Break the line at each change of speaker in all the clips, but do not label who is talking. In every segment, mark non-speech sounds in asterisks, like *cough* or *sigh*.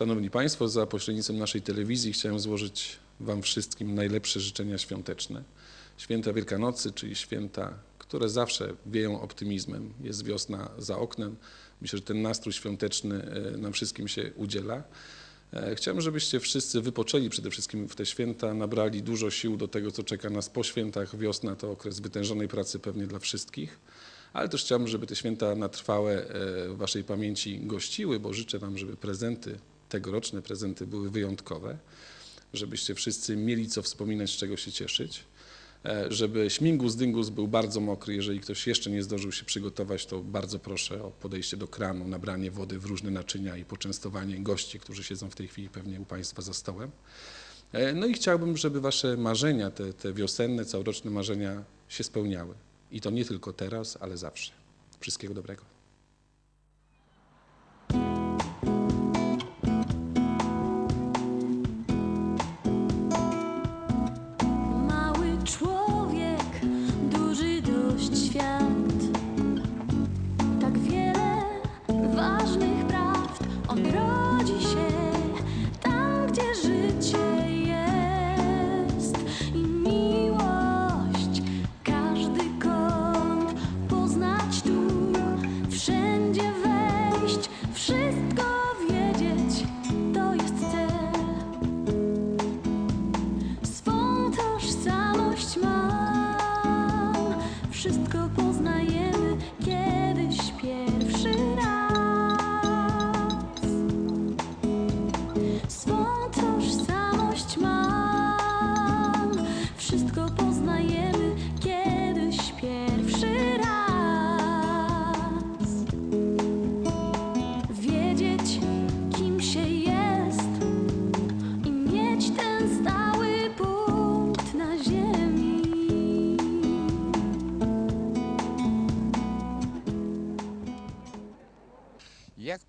Szanowni Państwo, za pośrednictwem naszej telewizji chciałem złożyć Wam wszystkim najlepsze życzenia świąteczne. Święta Wielkanocy, czyli święta, które zawsze wieją optymizmem. Jest wiosna za oknem. Myślę, że ten nastrój świąteczny e, nam wszystkim się udziela. E, Chciałbym, żebyście wszyscy wypoczęli przede wszystkim w te święta, nabrali dużo sił do tego, co czeka nas po świętach. Wiosna to okres wytężonej pracy pewnie dla wszystkich, ale też chciałbym, żeby te święta na trwałe e, w Waszej pamięci gościły, bo życzę Wam, żeby prezenty, tegoroczne prezenty były wyjątkowe, żebyście wszyscy mieli co wspominać, z czego się cieszyć. E, Żeby śmigus dyngus był bardzo mokry, jeżeli ktoś jeszcze nie zdążył się przygotować, to bardzo proszę o podejście do kranu, nabranie wody w różne naczynia i poczęstowanie gości, którzy siedzą w tej chwili pewnie u Państwa za stołem. E, No i chciałbym, żeby Wasze marzenia, te, te wiosenne, całoroczne marzenia się spełniały. I to nie tylko teraz, ale zawsze. Wszystkiego dobrego.
Wszystko poznajemy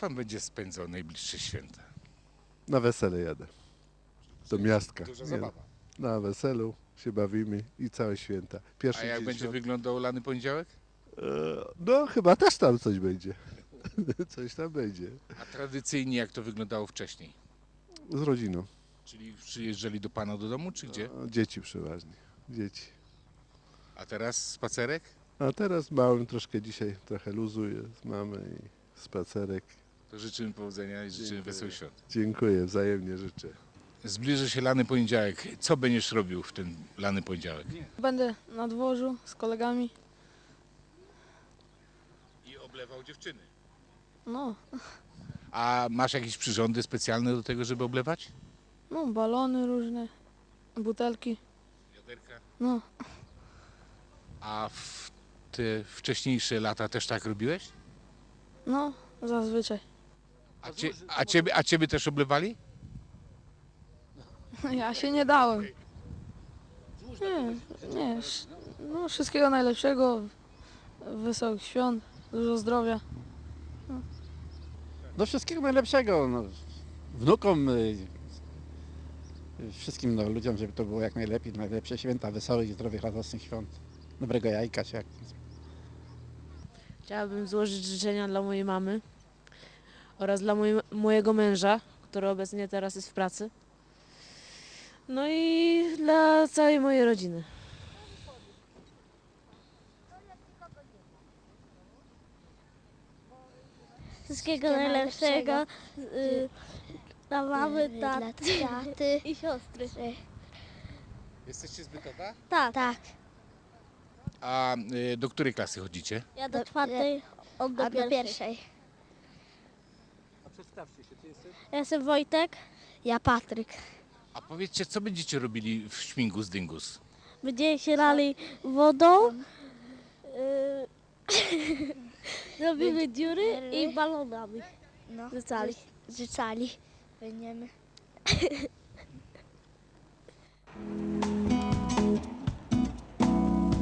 pan będzie spędzał najbliższe święta?
Na wesele jadę. Do miastka.
Duża zabawa.
Na weselu się bawimy i całe święta. Pierwszy
A jak
dzień
będzie
świąt.
wyglądał lany poniedziałek?
E, No chyba też tam coś będzie. *laughs* coś tam będzie.
A tradycyjnie jak to wyglądało wcześniej?
Z rodziną.
Czyli przyjeżdżali do pana do domu, czy gdzie?
E, Dzieci przeważnie. Dzieci.
A teraz spacerek?
A teraz małym troszkę dzisiaj trochę luzuje z mamy i spacerek.
To życzymy powodzenia i życzymy wesołych świąt.
Dziękuję, wzajemnie życzę.
Zbliży się lany poniedziałek. Co będziesz robił w ten lany poniedziałek?
Będę na dworzu z kolegami.
I oblewał dziewczyny.
No,
A masz jakieś przyrządy specjalne do tego, żeby oblewać?
no, balony różne, butelki.
Wiaderka.
No,
A w te wcześniejsze lata też tak robiłeś?
no, zazwyczaj.
A, cie, a, ciebie, a ciebie też oblewali?
Ja się nie dałem. Nie, nie. sz- No, wszystkiego najlepszego, wesołych świąt, dużo zdrowia.
No wszystkiego najlepszego. No, wnukom, y, y, wszystkim no, ludziom, żeby to było jak najlepiej, najlepsze święta, wesołych, i zdrowych, radosnych świąt. Dobrego jajka, czy jak
Chciałabym złożyć życzenia dla mojej mamy oraz dla moj, mojego męża, który obecnie teraz jest w pracy. No i dla całej mojej rodziny.
Wszystkiego najlepszego y, dla mamy,
dla
taty *laughs* i siostry.
Jesteście zbytowa?
Tak, tak.
A y, do której klasy chodzicie?
Ja do czwartej, on do
A do
pierwszej.
Pierwszej.
Ja jestem Wojtek.
Ja Patryk.
A powiedzcie, co będziecie robili w śmigus dyngus?
Będziemy się lali wodą. Y, *laughs* robimy dziury i balonami.
No,
Rzucali.
Rzucali. Będziemy.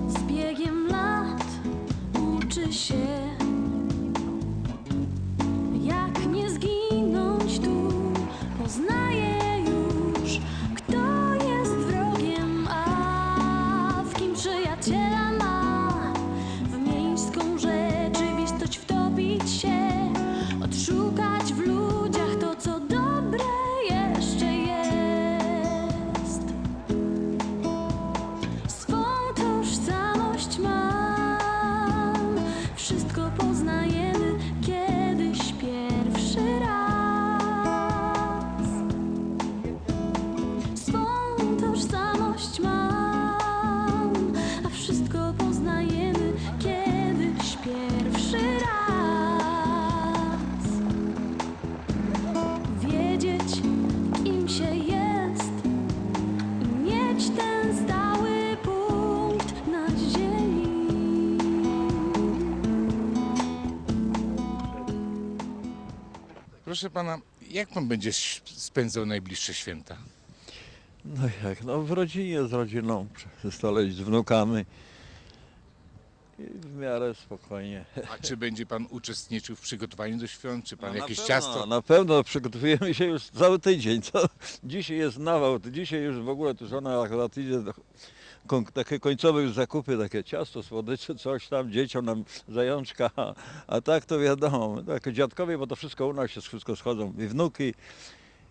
Z biegiem lat uczy się,
proszę pana, jak pan będzie spędzał najbliższe święta?
No jak, no w rodzinie, z rodziną, przy stole z wnukami. I w miarę spokojnie.
A czy będzie pan uczestniczył w przygotowaniu do świąt? Czy pan
No,
jakieś
na
ciasto?
pewno, Na pewno przygotowujemy się już cały tydzień. Co? *laughs* Dzisiaj jest nawał, to dzisiaj już w ogóle to żona akurat idzie do takie końcowe już zakupy, takie ciasto, słodycze, coś tam, dzieciom nam zajączka, a, a tak to wiadomo, tak dziadkowie, bo to wszystko u nas się wszystko schodzą, i wnuki,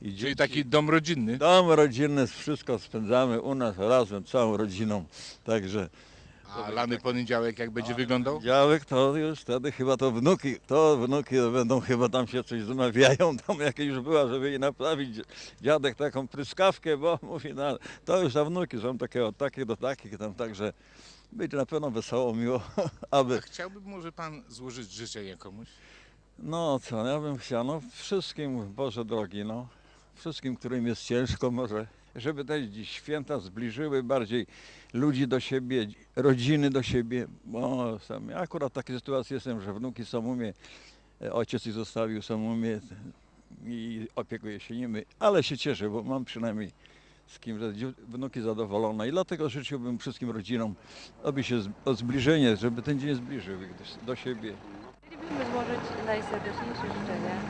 i
Czyli taki dom rodzinny?
Dom rodzinny, wszystko spędzamy u nas razem, całą rodziną, także...
A lany poniedziałek jak będzie wyglądał?
Działek to już wtedy chyba to wnuki, to wnuki będą chyba tam się coś zamawiają, *laughs* tam jakieś już była, żeby jej naprawić dziadek taką pryskawkę, bo *laughs* mówi, no, to już za wnuki są takie od takich do takich tam, także będzie na pewno wesoło, miło, *laughs* aby,
Chciałby może pan złożyć życzenia komuś?
no co, ja bym chciał, no wszystkim, Boże drogi, no, wszystkim, którym jest ciężko może, żeby te święta zbliżyły bardziej ludzi do siebie, rodziny do siebie, bo sam, ja akurat w takiej sytuacji jestem, że wnuki są u mnie, e, ojciec ich zostawił, są u mnie i opiekuję się nimi, ale się cieszę, bo mam przynajmniej z kim, że wnuki zadowolone. I dlatego życzyłbym wszystkim rodzinom, aby się o zbliżenie, żeby ten dzień zbliżył do siebie.
Chcielibyśmy złożyć najserdeczniejsze życzenia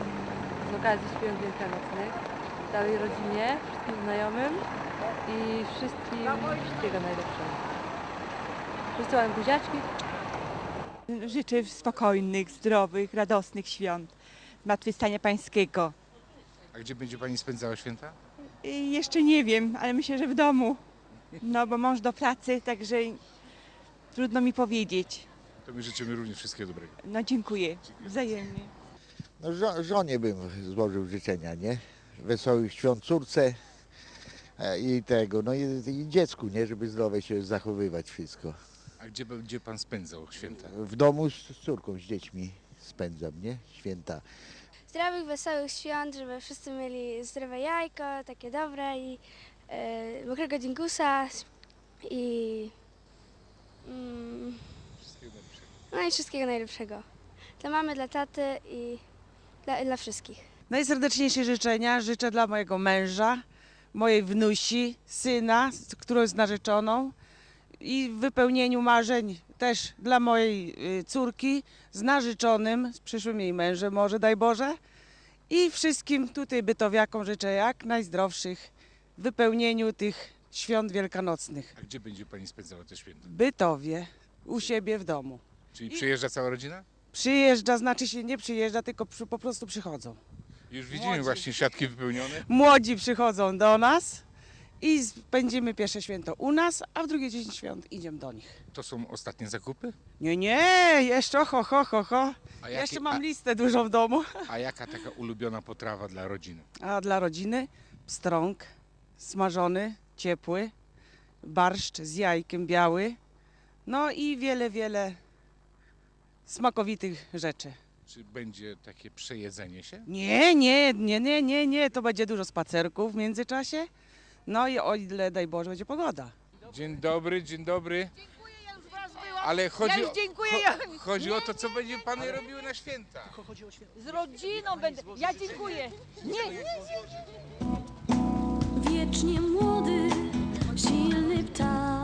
z okazji świąt wielkanocnych całej rodzinie, wszystkim znajomym i wszystkim wszystkiego najlepszego. Wysyłam buziaczki.
Życzę spokojnych, zdrowych, radosnych świąt Zmartwychwstania Pańskiego.
A gdzie będzie pani spędzała święta?
I jeszcze nie wiem, ale myślę, że w domu. No bo mąż do pracy, także trudno mi powiedzieć.
To my życzymy również wszystkiego dobrego.
No dziękuję, wzajemnie.
No, żo- żonie bym złożył życzenia, nie? Wesołych świąt córce e, i tego, no i, i dziecku, nie? Żeby zdrowie się zachowywać wszystko.
A gdzie będzie pan spędzał święta?
W domu z, córką, z dziećmi spędzam, nie? Święta.
Zdrowych, wesołych świąt, żeby wszyscy mieli zdrowe jajko, takie dobre i e, mokrego dziękusa i mm,
Wszystkiego dobrego.
no i wszystkiego najlepszego. Dla mamy, dla taty i dla, dla wszystkich.
Najserdeczniejsze życzenia życzę dla mojego męża, mojej wnusi, syna, którą jest narzeczoną i w wypełnieniu marzeń też dla mojej y, córki z narzeczonym, z przyszłym jej mężem może, daj Boże. I wszystkim tutaj bytowiakom życzę jak najzdrowszych w wypełnieniu tych świąt wielkanocnych.
A gdzie będzie pani spędzała te święta?
Bytowie, u siebie w domu.
Czyli przyjeżdża cała rodzina?
Przyjeżdża, znaczy się nie przyjeżdża, tylko przy, po prostu przychodzą.
Już widzimy
Młodzi.
właśnie siatki wypełnione.
Młodzi przychodzą do nas i spędzimy pierwsze święto u nas, a w drugi dzień świąt idziemy do nich.
To są ostatnie zakupy?
Nie, nie, jeszcze ho, ho, ho, ho.
A,
Jeszcze
jakie-
mam listę dużą w domu.
a, a jaka taka ulubiona potrawa dla rodziny?
A dla rodziny pstrąg smażony, ciepły, barszcz z jajkiem biały, no i wiele, wiele smakowitych rzeczy.
Czy będzie takie przejedzenie się?
Nie, nie, nie, nie, nie, nie, to będzie dużo spacerków w międzyczasie. No i o ile, daj Boże, będzie pogoda.
Dzień dobry, dzień dobry. Ale chodzi, o,
dziękuję.
cho- chodzi o to, co będzie pany robiły na święta.
Z rodziną będę. Ja dziękuję. Nie, nie.
Wiecznie młody, silny ptak